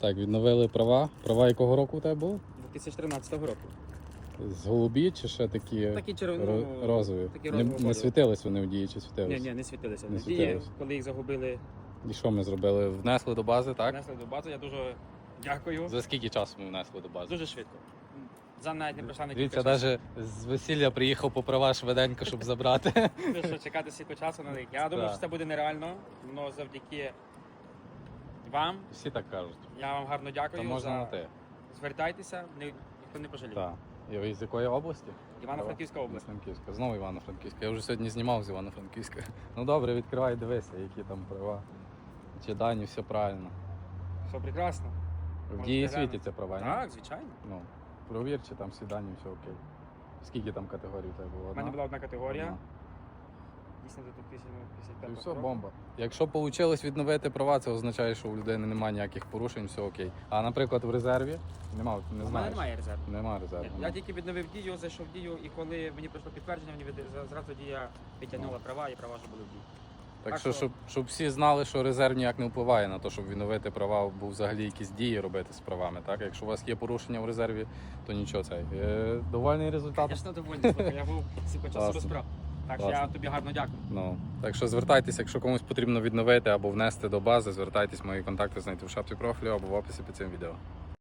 Так, відновили права. Права якого року у тебе були? 2013 року. З голубі чи ще такі, Такі червоні, ро- ну, розові? такі не, розового не кольору. світились вони в дії чи Ні, світились? ні, не світилися. Не Не світилися. коли їх загубили, І що ми зробили? Внесли до бази, так? внесли до бази. Я дуже дякую. За скільки часу ми внесли до бази? Дуже швидко. За навіть не пройшла на Дивіться, кілька часу. навіть з весілля приїхав по права швиденько, щоб забрати. Що чекати стільки часу на них. Я думав, Так. що це буде нереально, але завдяки вам Всі так кажуть. я вам гарно дякую. можна за... на ти. Звертайтеся, ні- ніхто не пожаліє. Так. І ви з якої області? Івано-Франківська область. Івано-Франківська. Знову Івано-Франківська. Я вже сьогодні знімав з Івано-Франківська. Ну добре, відкривай, дивися, які там права. Чи дані, все правильно. Все прекрасно. В дії світяться права, ні? Так, звичайно. Ну, провір, чи там всі дані, все окей. Скільки там категорій у тебе було? У мене була одна категорія. Одна. Дійсно до І все, року. бомба. Якщо вийшло відновити права, це означає, що у людини немає ніяких порушень, все окей. А наприклад, в резерві нема, не У мене знаєш. немає резерву. Нема резерву. Ну. Я тільки відновив дію, зайшов в дію, і коли мені прийшло підтвердження, мені від- зразу дія підтягнула права, і права вже були в дії. Так Так що, що- щоб, щоб всі знали, що резерв ніяк не впливає на те, щоб відновити права, бо взагалі якісь дії робити з правами. Так? Якщо у вас є порушення в резерві, то нічого цей. Е, довольний результат. Звісно, довольний, слухай, я був стільки часу Класно. без прав. Так що я тобі гарно дякую. Ну, так що звертайтеся, якщо комусь потрібно відновити або внести до бази, звертайтесь, мої контакти знайти в шапці профілю або в описі під цим відео.